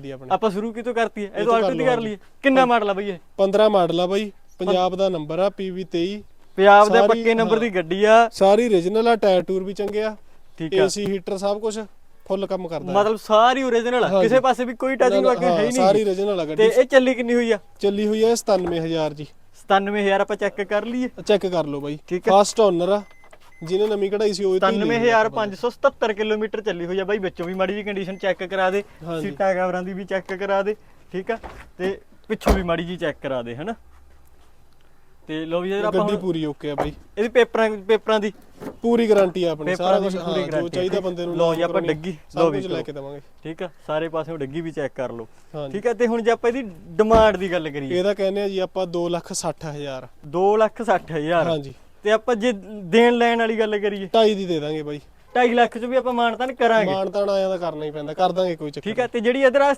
ਦੀ ਆਪਣੇ। ਆਪਾਂ ਸ਼ੁਰੂ ਕਿਤੋਂ ਕਰਤੀ ਹੈ? ਇਹ ਤੋਂ ਤੋਂ ਆਲਟੋ ਦੀ ਕਰ। ਲਈਏ। ਕਿੰਨਾ ਮਾਡਲ ਆ ਬਈ ਇਹ? 15 ਮਾਡਲ ਆ ਬਾਈ। ਪੰਜਾਬ ਦਾ ਨੰਬਰ ਆ PV 23 ਪੰਜਾਬ ਦੇ ਪੱਕੇ ਨੰਬਰ। ਦੀ ਗੱਡੀ ਆ। ਸਾਰੀ origignal ਆ ਟਾਇਰ ਟੂਰ ਵੀ ਚੰਗੇ ਆ। ਠੀਕ ਆ। ਏਸੀ ਹੀਟਰ ਸਭ ਕੁਝ ਫੁੱਲ ਕੰਮ ਕਰਦਾ ਮਤਲਬ ਸਾਰੀ ਓਰੀਜਨਲ ਆ। ਕਿਸੇ ਪਾਸੇ ਵੀ ਕੋਈ ਟਚਿੰਗ ਵਾਕੇ ਹੈ ਹੀ ਸਾਰੀ ਨਹੀਂ। origignal ਆ ਤੇ ਗੱਡੀ ਇਹ ਚੱਲੀ ਕਿੰਨੀ ਹੋਈ ਆ? ਚੱਲੀ ਹੋਈ ਹੈ 97000 ਜੀ। 97000 ਆਪਾਂ ਚੈੱਕ ਕਰ ਲਈਏ। ਚੈੱਕ ਕਰ ਲਓ ਬਾਈ। ਫਾਸਟ ਓਨਰ ਆ। ਜਿਹਨੇ ਨਵੀਂ ਕਢਾਈ ਸੀ ਉਹ ਹੀ ਲਈ ਹੋਈ ਆ। 97577 ਕਿਲੋਮੀਟਰ ਚੱਲੀ ਹੋਈ ਆ ਬਾਈ ਵਿੱਚੋਂ ਵੀ ਮਾੜੀ ਜੀ ਕੰਡੀਸ਼ਨ ਚੈੱਕ ਕਰਾ ਦੇ ਹਾਂਜੀ। ਸੀਟਾਂ ਕਵਰਾਂ ਦੀ ਵੀ ਚੈੱਕ ਕਰਾ ਦੇ ਠੀਕ ਆ? ਤੇ ਪਿੱਛੋਂ ਵੀ ਮਾੜੀ ਜੀ ਚੈੱਕ ਕਰਾ ਦੇ ਹਨਾ? ਤੇ ਲੋ ਵੀ ਜਿਹੜਾ ਆਪਾਂ ਗੱਡੀ ਹੁਣ ਪੂਰੀ ਓਕੇ ਆ ਬਾਈ। ਇਹਦੀ ਪੇਪਰਾਂ ਪੇਪਰਾਂ ਦੀ। ਪੂਰੀ ਗਾਰੰਟੀ ਆ ਆਪਣੀ ਪੇਪਰਾਂ ਸਾਰਾ ਦੀ ਕੁਝ ਵੀ ਪੂਰੀ ਜੋ guarantee ਚਾਹੀਦਾ। ਬੰਦੇ ਨੂੰ ਲਓ ਜੀ ਆਪਾਂ ਡੱਗੀ, ਲਓ ਵੀ ਲੈ। ਕੇ ਦਵਾਂਗੇ। ਠੀਕ ਆ? ਸਾਰੇ ਪਾਸਿਓਂ ਡੱਗੀ ਵੀ ਚੈੱਕ ਕਰ ਲਓ। ਹਾਂਜੀ। ਠੀਕ ਆ? ਤੇ ਹੁਣ ਜੇ ਆਪਾਂ ਇਹਦੀ ਡਿਮਾਂਡ ਦੀ ਗੱਲ ਕਰੀਏ। ਇਹਦਾ ਕਹਿੰਦੇ ਆ ਜੀ ਆਪਾਂ 260000 2 ਲੱਖ 60 ਹਜ਼ਾਰ। ਹਾਂਜੀ। ਤੇ ਆਪਾਂ ਜੇ ਦੇਣ ਲੈਣ ਵਾਲੀ ਗੱਲ ਕਰੀਏ। 2.5 ਦੀ ਦੇ ਦਾਂਗੇ ਬਾਈ। 2.5 ਲੱਖ ਚ ਵੀ ਆਪਾਂ ਮਾਨਤਾਨ ਕਰਾਂਗੇ। ਮਾਨਤਾਨ ਆਇਆ ਤਾਂ ਕਰਨਾ ਹੀ ਪੈਂਦਾ ਕਰ ਦਾਂਗੇ ਕੋਈ ਚੱਕਰ ਠੀਕ ਆ ਤੇ ਜਿਹੜੀ ਇਧਰ ਆ